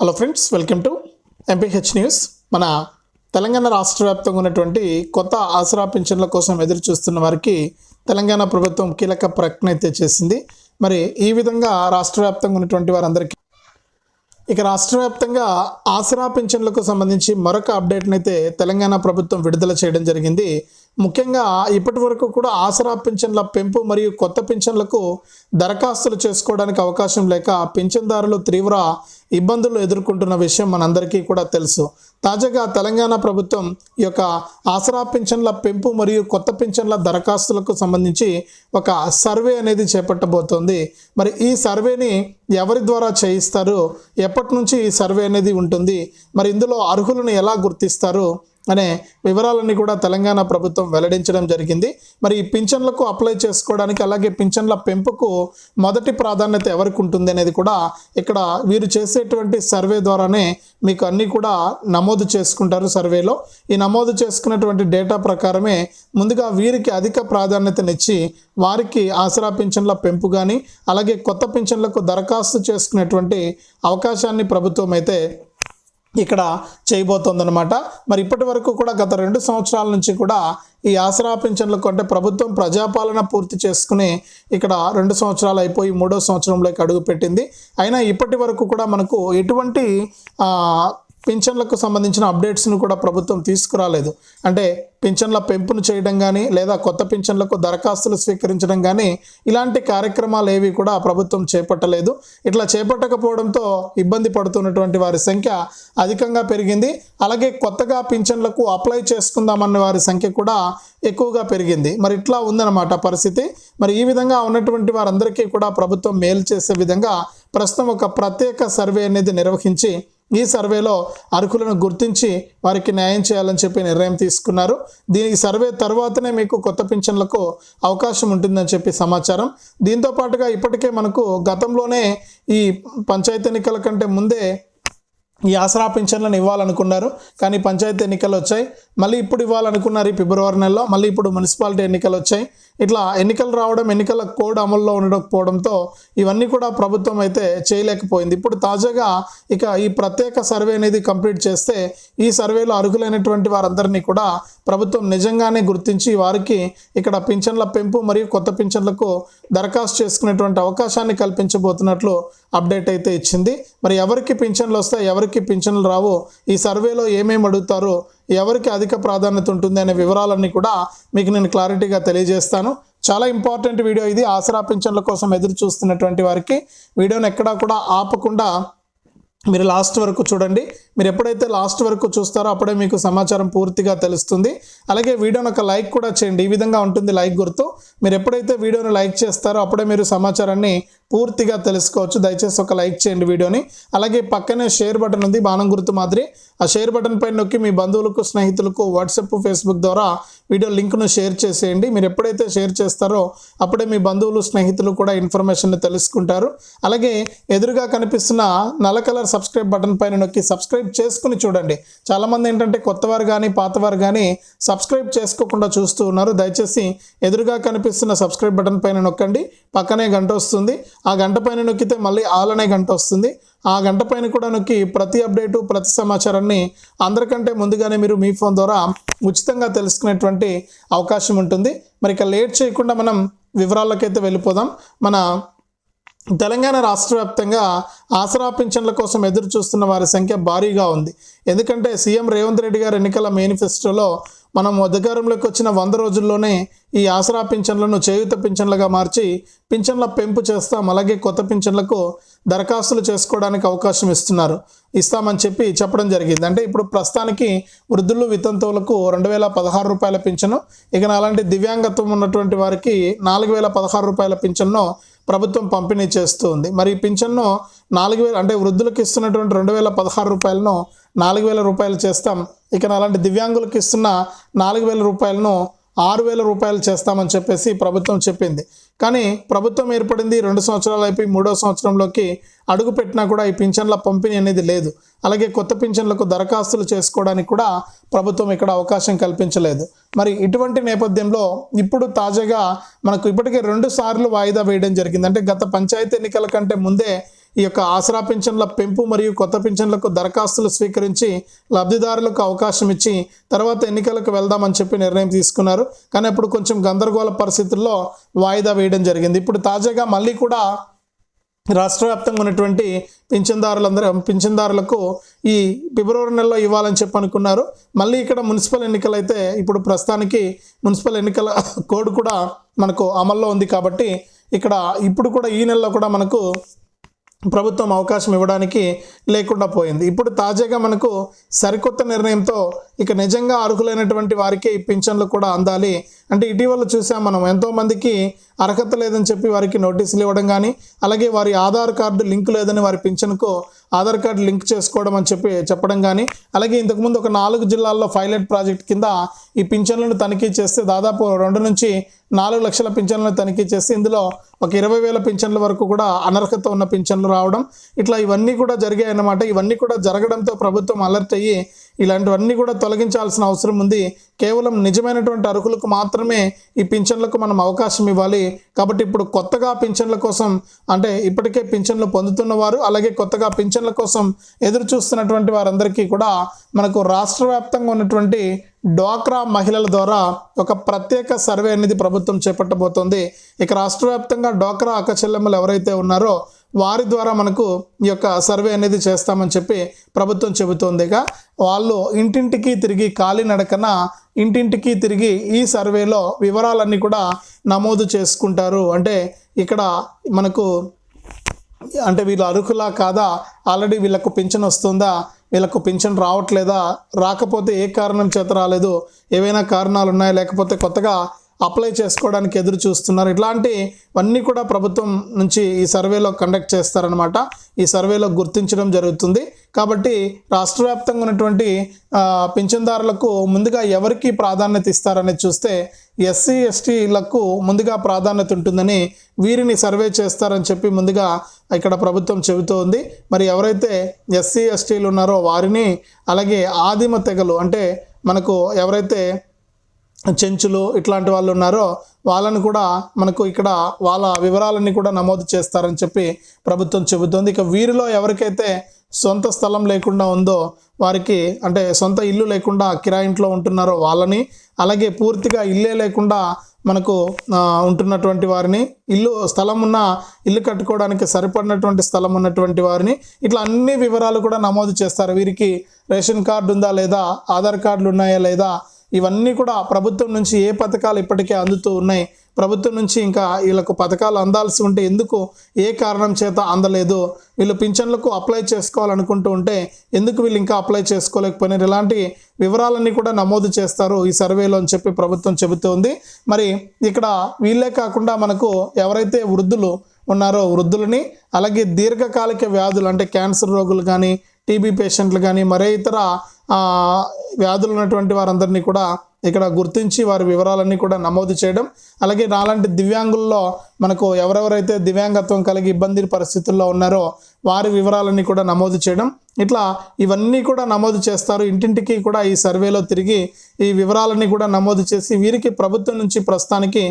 Hello friends welcome to MPH news మన తెలంగాణ రాష్ట్ర వ్యాప్తంగా ఉన్నటువంటి కొత్త ఆసరా పింఛన్ల కోసం ఎదురు చూస్తున్న వారికి తెలంగాణ ప్రభుత్వం కీలక ప్రకటన అయితే చేసింది. మరి ఈ విధంగా రాష్ట్ర వ్యాప్తంగా ఉన్నటువంటి వారందరికీ ఇక రాష్ట్ర వ్యాప్తంగా ఆసరా పింఛన్లకు సంబంధించి మరొక అప్డేట్ని అయితే తెలంగాణ ప్రభుత్వం విడుదల చేయడం జరిగింది. ముఖ్యంగా ఇప్పటి వరకు కూడా ఆసరా పింఛన్ల పెంపు మరియు కొత్త పింఛన్లకు దరఖాస్తులు చేసుకోవడానికి అవకాశం లేక పింఛన్దారులు తీవ్ర ఇబ్బందులు ఎదుర్కొంటున్న విషయం మనందరికీ కూడా తెలుసు. తాజాగా తెలంగాణ ప్రభుత్వం ఈ యొక్క ఆసరా పింఛన్ల పెంపు మరియు కొత్త పింఛన్ల దరఖాస్తులకు సంబంధించి ఒక సర్వే అనేది చేపట్టబోతోంది. మరి ఈ సర్వేని ఎవరి ద్వారా చేయిస్తారు? ఎప్పటి నుంచి ఈ సర్వే అనేది ఉంటుంది? మరి ఇందులో అర్హులను ఎలా గుర్తిస్తారు? అనే వివరాలన్నీ కూడా తెలంగాణ ప్రభుత్వం వెల్లడించడం జరిగింది. మరి ఈ పింఛన్లకు అప్లై చేసుకోవడానికి అలాగే పింఛన్ల పెంపుకు మొదటి ప్రాధాన్యత ఎవరికి ఉంటుంది అనేది కూడా ఇక్కడ వీరు చేసేటువంటి సర్వే ద్వారానే మీకు అన్నీ కూడా నమోదు చేసుకుంటారు సర్వేలో. ఈ నమోదు చేసుకున్నటువంటి డేటా ప్రకారమే ముందుగా వీరికి అధిక ప్రాధాన్యతనిచ్చి వారికి ఆసరా పింఛన్ల పెంపు కానీ అలాగే కొత్త పింఛన్లకు దరఖాస్తు చేసుకునేటువంటి అవకాశాన్ని ప్రభుత్వం అయితే ఇక్కడ చేయబోతోందనమాట మరి ఇప్పటి వరకు కూడా గత రెండు సంవత్సరాల నుంచి కూడా ఈ ఆసరా పింఛన్లకు అంటే ప్రభుత్వం ప్రజాపాలన పూర్తి చేసుకుని ఇక్కడ రెండు సంవత్సరాలు అయిపోయి మూడో సంవత్సరంలోకి అడుగు పెట్టింది అయినా ఇప్పటి వరకు కూడా మనకు ఎటువంటి పింఛన్లకు సంబంధించిన అప్డేట్స్ను కూడా ప్రభుత్వం తీసుకురాలేదు. అంటే పింఛన్ల పెంపును చేయడం కానీ లేదా కొత్త పింఛన్లకు దరఖాస్తులు స్వీకరించడం కానీ ఇలాంటి కార్యక్రమాలు ఏవి కూడా ప్రభుత్వం చేపట్టలేదు. ఇట్లా చేపట్టకపోవడంతో ఇబ్బంది పడుతున్నటువంటి వారి సంఖ్య అధికంగా పెరిగింది. అలాగే కొత్తగా పింఛన్లకు అప్లై చేసుకుందామన్న వారి సంఖ్య కూడా ఎక్కువగా పెరిగింది. మరి ఇట్లా ఉందన్నమాట పరిస్థితి. మరి ఈ విధంగా ఉన్నటువంటి వారందరికీ కూడా ప్రభుత్వం మేలు చేసే విధంగా ప్రస్తుతం ఒక ప్రత్యేక సర్వే అనేది నిర్వహించి ఈ సర్వేలో అర్హులను గుర్తించి వారికి న్యాయం చేయాలని చెప్పి నిర్ణయం తీసుకున్నారు. దీని సర్వే తర్వాతనే మీకు కొత్త పింఛన్లకు అవకాశం ఉంటుందని చెప్పి సమాచారం. దీంతో పాటుగా ఇప్పటికే మనకు గతంలోనే ఈ పంచాయతీ ఎన్నికల కంటే ముందే ఈ ఆసరా పింఛన్లను ఇవ్వాలనుకున్నారు. కానీ పంచాయతీ ఎన్నికలు వచ్చాయి. మళ్ళీ ఇప్పుడు ఇవ్వాలనుకున్నారు ఈ ఫిబ్రవరి నెలలో. మళ్ళీ ఇప్పుడు మున్సిపాలిటీ ఎన్నికలు వచ్చాయి. ఇట్లా ఎన్నికలు రావడం ఎన్నికల కోడ్ అమల్లో ఉండకపోవడంతో ఇవన్నీ కూడా ప్రభుత్వం అయితే చేయలేకపోయింది. ఇప్పుడు తాజాగా ఇక ఈ ప్రత్యేక సర్వే అనేది కంప్లీట్ చేస్తే ఈ సర్వేలో అర్హులైనటువంటి వారందరినీ కూడా ప్రభుత్వం నిజంగానే గుర్తించి వారికి ఇక్కడ పింఛన్ల పెంపు మరియు కొత్త పింఛన్లకు దరఖాస్తు చేసుకునేటువంటి అవకాశాన్ని కల్పించబోతున్నట్లు అప్డేట్ అయితే ఇచ్చింది. మరి ఎవరికి పింఛన్లు వస్తాయి ఎవరికి పింఛన్లు రావు ఈ సర్వేలో ఏమేమి అడుగుతారో ఎవరికి అధిక ప్రాధాన్యత ఉంటుంది అనే వివరాలన్నీ కూడా మీకు నేను క్లారిటీగా తెలియజేస్తాను. చాలా ఇంపార్టెంట్ వీడియో ఇది. ఆసరా పింఛన్ల కోసం ఎదురు చూస్తున్నటువంటి వారికి వీడియోని ఎక్కడా కూడా ఆపకుండా మీరు లాస్ట్ వరకు చూడండి. మీరు ఎప్పుడైతే లాస్ట్ వరకు చూస్తారో అప్పుడే మీకు సమాచారం పూర్తిగా తెలుస్తుంది. అలాగే వీడియోని ఒక లైక్ కూడా చేయండి. ఈ విధంగా ఉంటుంది లైక్ గుర్తు. మీరు ఎప్పుడైతే వీడియోని లైక్ చేస్తారో అప్పుడే మీరు సమాచారాన్ని పూర్తిగా తెలుసుకోవచ్చు. దయచేసి ఒక లైక్ చేయండి వీడియోని. అలాగే పక్కనే షేర్ బటన్ ఉంది బాణం గుర్తు మాదిరి. ఆ షేర్ బటన్ పైన నొక్కి మీ బంధువులకు స్నేహితులకు వాట్సాప్ ఫేస్బుక్ ద్వారా వీడియో లింక్ను షేర్ చేసేయండి. మీరు ఎప్పుడైతే షేర్ చేస్తారో అప్పుడే మీ బంధువులు స్నేహితులు కూడా ఇన్ఫర్మేషన్ తెలుసుకుంటారు. అలాగే ఎదురుగా కనిపిస్తున్న నల్ల కలర్ సబ్స్క్రైబ్ బటన్ పైన నొక్కి సబ్స్క్రైబ్ చేసుకుని చూడండి. చాలామంది ఏంటంటే కొత్తవారు కానీ పాతవారు కానీ సబ్స్క్రైబ్ చేసుకోకుండా చూస్తూ ఉన్నారు. దయచేసి ఎదురుగా కనిపిస్తున్న సబ్స్క్రైబ్ బటన్ పైన నొక్కండి. పక్కనే గంట వస్తుంది. ఆ గంట పైన నొక్కితే మళ్ళీ ఆల్ అనే గంట వస్తుంది. ఆ గంట పైన కూడా నొక్కి ప్రతి అప్డేటు ప్రతి సమాచారాన్ని అందరికంటే ముందుగానే మీరు మీ ఫోన్ ద్వారా ఉచితంగా తెలుసుకునేటువంటి అవకాశం ఉంటుంది. మరి ఇక లేట్ చేయకుండా మనం వివరాలకైతే వెళ్ళిపోదాం. మన తెలంగాణ రాష్ట్ర వ్యాప్తంగా ఆసరా పింఛన్ల కోసం ఎదురు చూస్తున్న వారి సంఖ్య భారీగా ఉంది. ఎందుకంటే సీఎం రేవంత్ రెడ్డి గారు ఎన్నికల మేనిఫెస్టోలో మనం అధికారంలోకి వచ్చిన వంద రోజుల్లోనే ఈ ఆసరా పింఛన్లను చేయుత పింఛన్లుగా మార్చి పింఛన్ల పెంపు చేస్తాం. అలాగే కొత్త పింఛన్లకు దరఖాస్తులు చేసుకోవడానికి అవకాశం ఇస్తున్నారు. ఇస్తామని చెప్పి చెప్పడం జరిగింది. అంటే ఇప్పుడు ప్రస్తుతానికి వృద్ధులు వితంతువులకు రెండు వేల పదహారు రూపాయల పింఛను ఇక అలాంటి దివ్యాంగత్వం ఉన్నటువంటి వారికి నాలుగు వేల పదహారు రూపాయల పింఛన్ను ప్రభుత్వం పంపిణీ చేస్తూ ఉంది. మరి ఈ పింఛన్ను నాలుగు వేల అంటే వృద్ధులకు ఇస్తున్నటువంటి రెండు వేల పదహారు రూపాయలను నాలుగు వేల రూపాయలు చేస్తాం. ఇక అలాంటి దివ్యాంగులకు ఇస్తున్న నాలుగు వేల రూపాయలను ఆరు వేల రూపాయలు చేస్తామని చెప్పేసి ప్రభుత్వం చెప్పింది. కానీ ప్రభుత్వం ఏర్పడింది రెండు సంవత్సరాలు అయిపోయి మూడో సంవత్సరంలోకి అడుగు పెట్టినా కూడా ఈ పింఛన్ల పంపిణీ అనేది లేదు. అలాగే కొత్త పింఛన్లకు దరఖాస్తులు చేసుకోవడానికి కూడా ప్రభుత్వం ఇక్కడ అవకాశం కల్పించలేదు. మరి ఇటువంటి నేపథ్యంలో ఇప్పుడు తాజాగా మనకు ఇప్పటికే రెండు సార్లు వాయిదా వేయడం జరిగింది. అంటే గత పంచాయతీ ఎన్నికల కంటే ముందే ఈ యొక్క ఆసరా పింఛన్ల పెంపు మరియు కొత్త పింఛన్లకు దరఖాస్తులు స్వీకరించి లబ్ధిదారులకు అవకాశం ఇచ్చి తర్వాత ఎన్నికలకు వెళ్దామని చెప్పి నిర్ణయం తీసుకున్నారు. కానీ అప్పుడు కొంచెం గందరగోళ పరిస్థితుల్లో వాయిదా వేయడం జరిగింది. ఇప్పుడు తాజాగా మళ్ళీ కూడా రాష్ట్ర వ్యాప్తంగా ఉన్నటువంటి పింఛన్దారులందరూ పింఛన్దారులకు ఈ ఫిబ్రవరి నెలలో ఇవ్వాలని చెప్పి అనుకున్నారు. మళ్ళీ ఇక్కడ మున్సిపల్ ఎన్నికలు అయితే ఇప్పుడు ప్రస్తుతానికి మున్సిపల్ ఎన్నికల కోడ్ కూడా మనకు అమల్లో ఉంది కాబట్టి ఇక్కడ ఇప్పుడు కూడా ఈ నెలలో కూడా మనకు ప్రభుత్వం అవకాశం ఇవ్వడానికి లేకుండా పోయింది. ఇప్పుడు తాజాగా మనకు సరికొత్త నిర్ణయంతో ఇక నిజంగా అర్హులైనటువంటి వారికి ఈ పింఛన్లు కూడా అందాలి. అంటే ఇటీవల చూసాం మనం ఎంతోమందికి అర్హత లేదని చెప్పి వారికి నోటీసులు ఇవ్వడం కానీ అలాగే వారి ఆధార్ కార్డు లింక్ లేదని వారి పింఛన్కు ఆధార్ కార్డు లింక్ చేసుకోవడం అని చెప్పి చెప్పడం కానీ అలాగే ఇంతకుముందు ఒక నాలుగు జిల్లాల్లో పైలట్ ప్రాజెక్ట్ కింద ఈ పింఛన్లను తనిఖీ చేస్తే దాదాపు రెండు నుంచి నాలుగు లక్షల పింఛన్లను తనిఖీ చేసి ఇందులో ఒక ఇరవై వేల పింఛన్ల వరకు కూడా అనర్హత ఉన్న పింఛన్లు రావడం ఇట్లా ఇవన్నీ కూడా జరిగాయన్నమాట. ఇవన్నీ కూడా జరగడంతో ప్రభుత్వం అలర్ట్ అయ్యి ఇలాంటివన్నీ కూడా తొలగించాల్సిన అవసరం ఉంది. కేవలం నిజమైనటువంటి అర్హులకు మాత్రమే ఈ పింఛన్లకు మనం అవకాశం ఇవ్వాలి. కాబట్టి ఇప్పుడు కొత్తగా పింఛన్ల కోసం అంటే ఇప్పటికే పింఛన్లు పొందుతున్న వారు అలాగే కొత్తగా పింఛన్ల కోసం ఎదురు చూస్తున్నటువంటి వారందరికీ కూడా మనకు రాష్ట్ర వ్యాప్తంగా ఉన్నటువంటి డ్వాక్రా మహిళల ద్వారా ఒక ప్రత్యేక సర్వే అనేది ప్రభుత్వం చేపట్టబోతోంది. ఇక రాష్ట్ర వ్యాప్తంగా డ్వాక్రా అక్క చెల్లెమ్మలు ఎవరైతే ఉన్నారో వారి ద్వారా మనకు ఈ యొక్క సర్వే అనేది చేస్తామని చెప్పి ప్రభుత్వం చెబుతోందిగా. వాళ్ళు ఇంటింటికి తిరిగి కాలినడకన ఇంటింటికి తిరిగి ఈ సర్వేలో వివరాలన్నీ కూడా నమోదు చేసుకుంటారు. అంటే ఇక్కడ మనకు అంటే వీళ్ళు అర్హులా కాదా? ఆల్రెడీ వీళ్ళకు పింఛన్ వస్తుందా? వీళ్ళకు పింఛన్ రావట్లేదా? రాకపోతే ఏ కారణం చేత రాలేదు? ఏవైనా కారణాలు ఉన్నాయా లేకపోతే కొత్తగా అప్లై చేసుకోవడానికి ఎదురు చూస్తున్నారు. ఇట్లాంటివన్నీ కూడా ప్రభుత్వం నుంచి ఈ సర్వేలో కండక్ట్ చేస్తారనమాట ఈ సర్వేలో గుర్తించడం జరుగుతుంది. కాబట్టి రాష్ట్ర వ్యాప్తంగా ఉన్నటువంటి పింఛన్దారులకు ముందుగా ఎవరికి ప్రాధాన్యత ఇస్తారనేది చూస్తే ఎస్సీ ఎస్టీలకు ముందుగా ప్రాధాన్యత ఉంటుందని వీరిని సర్వే చేస్తారని చెప్పి ముందుగా ఇక్కడ ప్రభుత్వం చెబుతోంది. మరి ఎవరైతే ఎస్సీ ఎస్టీలు ఉన్నారో వారిని అలాగే ఆదిమ తెగలు అంటే మనకు ఎవరైతే చెంచులు ఇట్లాంటి వాళ్ళు ఉన్నారో వాళ్ళని కూడా మనకు ఇక్కడ వాళ్ళ వివరాలన్నీ కూడా నమోదు చేస్తారని చెప్పి ప్రభుత్వం చెబుతోంది. ఇక వీరిలో ఎవరికైతే సొంత స్థలం లేకుండా ఉందో వారికి అంటే సొంత ఇల్లు లేకుండా కిరాయి ఇంట్లో ఉంటున్నారో వాళ్ళని అలాగే పూర్తిగా ఇల్లే లేకుండా మనకు ఉంటున్నటువంటి వారిని ఇల్లు స్థలం ఉన్న ఇల్లు కట్టుకోవడానికి సరిపడినటువంటి స్థలం ఉన్నటువంటి వారిని ఇట్లా అన్ని వివరాలు కూడా నమోదు చేస్తారు. వీరికి రేషన్ కార్డు ఉందా లేదా ఆధార్ కార్డులు ఉన్నాయా లేదా ఇవన్నీ కూడా ప్రభుత్వం నుంచి ఏ పథకాలు ఇప్పటికే అందుతూ ఉన్నాయి? ప్రభుత్వం నుంచి ఇంకా వీళ్ళకు పథకాలు అందాల్సి ఉంటే ఎందుకు ఏ కారణం చేత అందలేదు? వీళ్ళు పింఛన్లకు అప్లై చేసుకోవాలనుకుంటూ ఉంటే ఎందుకు వీళ్ళు ఇంకా అప్లై చేసుకోలేకపోయినారు? ఇలాంటి వివరాలన్నీ కూడా నమోదు చేస్తారు ఈ సర్వేలో అని చెప్పి ప్రభుత్వం చెబుతోంది. మరి ఇక్కడ వీళ్ళే కాకుండా మనకు ఎవరైతే వృద్ధులు ఉన్నారో వృద్ధులని అలాగే దీర్ఘకాలిక వ్యాధులు అంటే క్యాన్సర్ రోగులు కానీ టీబీ పేషెంట్లు కానీ మరే ఇతర వ్యాధులు ఉన్నటువంటి వారందరినీ కూడా ఇక్కడ గుర్తించి వారి వివరాలన్నీ కూడా నమోదు చేయడం. అలాగే నాలాంటి దివ్యాంగుల్లో మనకు ఎవరెవరైతే దివ్యాంగత్వం కలిగి ఇబ్బంది పరిస్థితుల్లో ఉన్నారో వారి వివరాలన్నీ కూడా నమోదు చేయడం. ఇట్లా ఇవన్నీ కూడా నమోదు చేస్తారు. ఇంటింటికి కూడా ఈ సర్వేలో తిరిగి ఈ వివరాలన్నీ కూడా నమోదు చేసి వీరికి ప్రభుత్వం నుంచి ప్రస్తుతానికి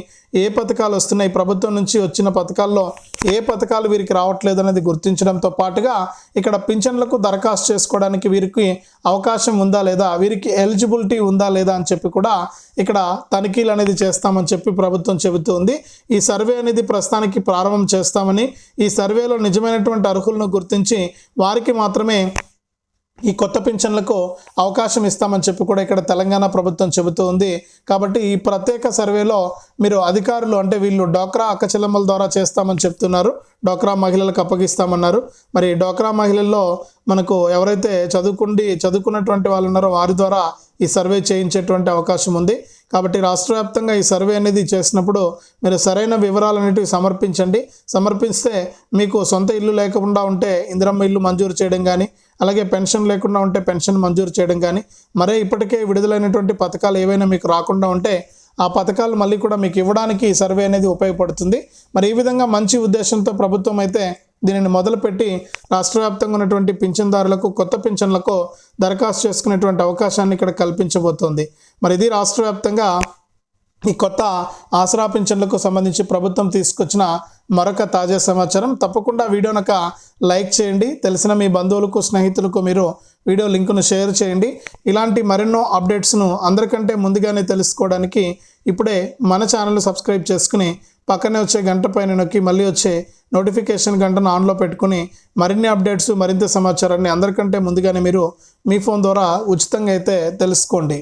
ఏ పథకాలు వస్తున్నాయి ప్రభుత్వం నుంచి వచ్చిన పథకాల్లో ఏ పథకాలు వీరికి రావట్లేదు అనేది గుర్తించడంతో పాటుగా ఇక్కడ పింఛన్లకు దరఖాస్తు చేసుకోవడానికి వీరికి అవకాశం ఉందా లేదా వీరికి ఎలిజిబిలిటీ ఉందా లేదా అని చెప్పి కూడా ఇక్కడ తనిఖీలు అనేది చేస్తామని చెప్పి ప్రభుత్వం చెబుతుంది. ఈ సర్వే అనేది ప్రస్తుతానికి ప్రారంభం చేస్తామని ఈ సర్వేలో నిజమైనటువంటి అర్హులు అర్హులను గుర్తించి వారికి మాత్రమే ఈ కొత్త పింఛన్లకు అవకాశం ఇస్తామని చెప్పి కూడా ఇక్కడ తెలంగాణ ప్రభుత్వం చెబుతూ ఉంది. కాబట్టి ఈ ప్రత్యేక సర్వేలో మీరు అధికారులు అంటే వీళ్ళు డోక్రా అక్కచెల్లెమ్మల ద్వారా చేస్తామని చెప్తున్నారు. డోక్రా మహిళలకు అప్పగిస్తామన్నారు. మరి డోక్రా మహిళల్లో మనకు ఎవరైతే చదువుకుండి చదువుకున్నటువంటి వాళ్ళు ఉన్నారో వారి ద్వారా ఈ సర్వే చేయించేటువంటి అవకాశం ఉంది. కాబట్టి రాష్ట్ర వ్యాప్తంగా ఈ సర్వే అనేది చేసినప్పుడు మీరు సరైన వివరాలు అనేటివి సమర్పించండి. సమర్పిస్తే మీకు సొంత ఇల్లు లేకుండా ఉంటే ఇందిరమ్మ ఇల్లు మంజూరు చేయడం కానీ అలాగే పెన్షన్ లేకుండా ఉంటే పెన్షన్ మంజూరు చేయడం కానీ మరే ఇప్పటికే విడుదలైనటువంటి పథకాలు ఏవైనా మీకు రాకుండా ఉంటే ఆ పథకాలు మళ్ళీ కూడా మీకు ఇవ్వడానికి ఈ సర్వే అనేది ఉపయోగపడుతుంది. మరి ఈ విధంగా మంచి ఉద్దేశంతో ప్రభుత్వం అయితే దీనిని మొదలుపెట్టి రాష్ట్ర వ్యాప్తంగా ఉన్నటువంటి పింఛన్దారులకు కొత్త పింఛన్లకు దరఖాస్తు చేసుకునేటువంటి అవకాశాన్ని ఇక్కడ కల్పించబోతోంది. మరి ఇది రాష్ట్ర వ్యాప్తంగా ఈ కొత్త ఆసరా పింఛన్లకు సంబంధించి ప్రభుత్వం తీసుకొచ్చిన మరొక తాజా సమాచారం. తప్పకుండా వీడియోనక లైక్ చేయండి. తెలిసిన మీ బంధువులకు స్నేహితులకు మీరు వీడియో లింకును షేర్ చేయండి. ఇలాంటి మరెన్నో అప్డేట్స్ను అందరికంటే ముందుగానే తెలుసుకోవడానికి ఇప్పుడే మన ఛానల్ సబ్స్క్రైబ్ చేసుకుని పక్కనే వచ్చే గంట పైన నొక్కి మళ్ళీ వచ్చే నోటిఫికేషన్ గంటను ఆన్లో పెట్టుకుని మరిన్ని అప్డేట్స్ మరింత సమాచారాన్ని అందరికంటే ముందుగానే మీరు మీ ఫోన్ ద్వారా ఉచితంగా అయితే తెలుసుకోండి.